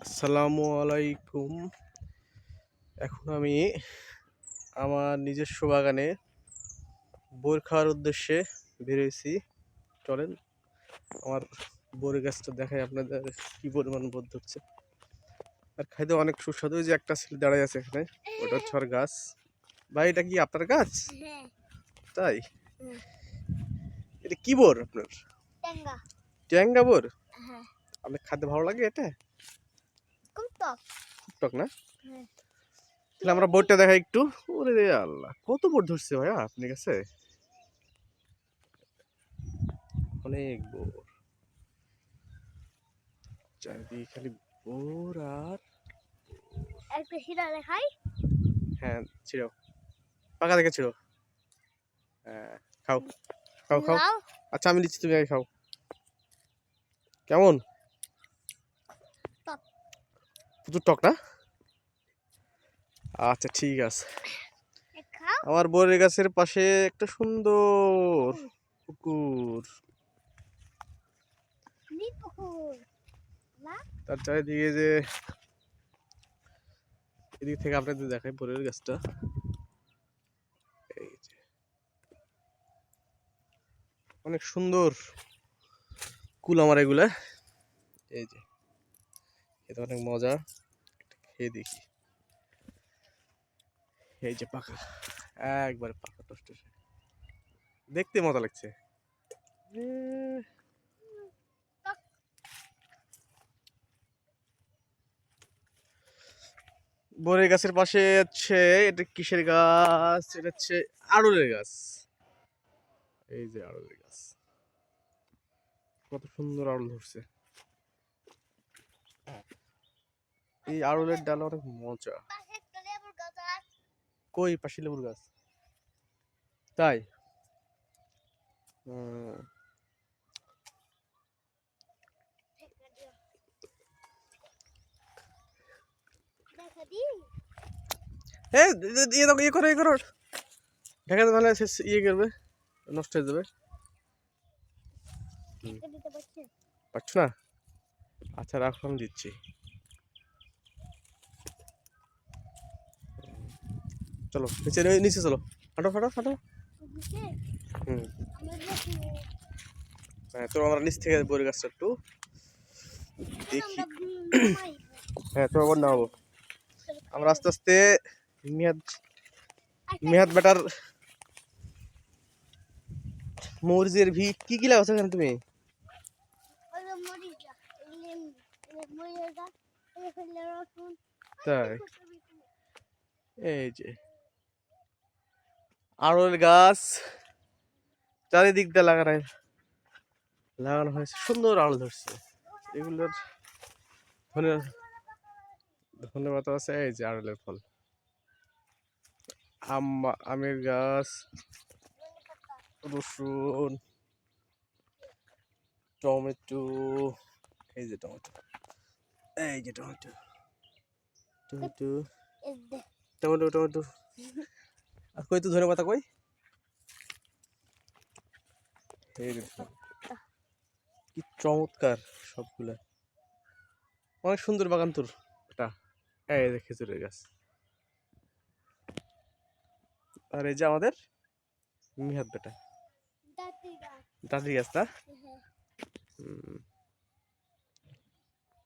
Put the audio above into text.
আসসালামু আলাইকুম। এখন আমি আমার নিজস্ব বাগানে বোর খাওয়ার উদ্দেশ্যে বেরিয়েছি। চলেন আমার বোর গাছটা দেখাই আপনাদের কি পরিমাণ বোধ হচ্ছে আর খাইতে অনেক সুস্বাদু যে একটা ছেলে দাঁড়ায় আছে এখানে ওটা হচ্ছে গাছ। ভাই এটা কি আপনার গাছ? হ্যাঁ। তাই? এটা কি বোর আপনার? ট্যাঙ্গা। বোর? হ্যাঁ। আপনার খাদ্য ভালো লাগে এটা? টক টক না? হ্যাঁ। তাহলে আমরা বোর্ডটা দেখাই একটু। ওরে রে আল্লাহ কত বোর্ড ধরছে ভাইয়া আপনার কাছে? অনেক বোর চারিদিকে খালি বোর আর একটা শিরা দেখাই। হ্যাঁ ছিড়ো। পাকা দেখে ছিড়ো। হ্যাঁ খাও। খাও খাও। আচ্ছা আমি দিচ্ছি তুমি আগে খাও। কেমন। প্রচুর টক না? আচ্ছা ঠিক আছে। আমার বরের গাছের পাশে একটা সুন্দর পুকুর। তার চারিদিকে যে এদিক থেকে আপনাদের দেখাই বরের গাছটা। এই যে। অনেক সুন্দর কুল আমার এগুলা। এই যে। এটা অনেক মজা। খেয়ে দেখি। এই যে পাকা একবারে দেখতে মজা লাগছে। বরের গাছের পাশে হচ্ছে, এটা কিসের গাছ? এটা হচ্ছে আড়লের গাছ। এই যে আড়লের গাছ। কত সুন্দর আড়ল ধরছে। এই আড়লের ডাল অনেক মজা। কই পাশি লেবুর গাছ? তাই? দেখা দে- ইয়ে দাও, ইয়ে করো ইয়ে করো। ইয়ে করবে নষ্ট হয়ে যাবে। দেখা পারছে না? আচ্ছা রাখো আমি দিচ্ছি। চলো, নিচে নিচে চলো। হাঁটো হাঁটো হাঁটো। হুম। হ্যাঁ তো আমরা নিচ থেকে বই গাছটা একটু দেখি। হ্যাঁ তো আবার নামাবো। আমরা আস্তে আস্তে মেয়াদ মেহাদ বেটার মরিচের ভি কি কি লাগাচ্ছ এখানে তুমি? তাই? এই যে। আড়ল গাছ চারিদিক দিয়ে লাগানো লাগানো হয়েছে। সুন্দর আড়ল ধরছে। এগুলোর ধনে ধন্যবাদ আছে এই যে আড়লের ফল। আম আমের গাছ রসুন টমেটো এই যে টমেটো। এই যে টমেটো। টমেটো। Tomato tomato. আর কই তো ধরে পাতা কই? এই কি চমৎকার সবগুলা। অনেক সুন্দর বাগান তোর। এটা। এই যে খেজুরের গাছ। আর এই যে আমাদের মিহাত বেটা। দাঁতি গাছ। দাদি গাছ না? হ্যাঁ। হুম।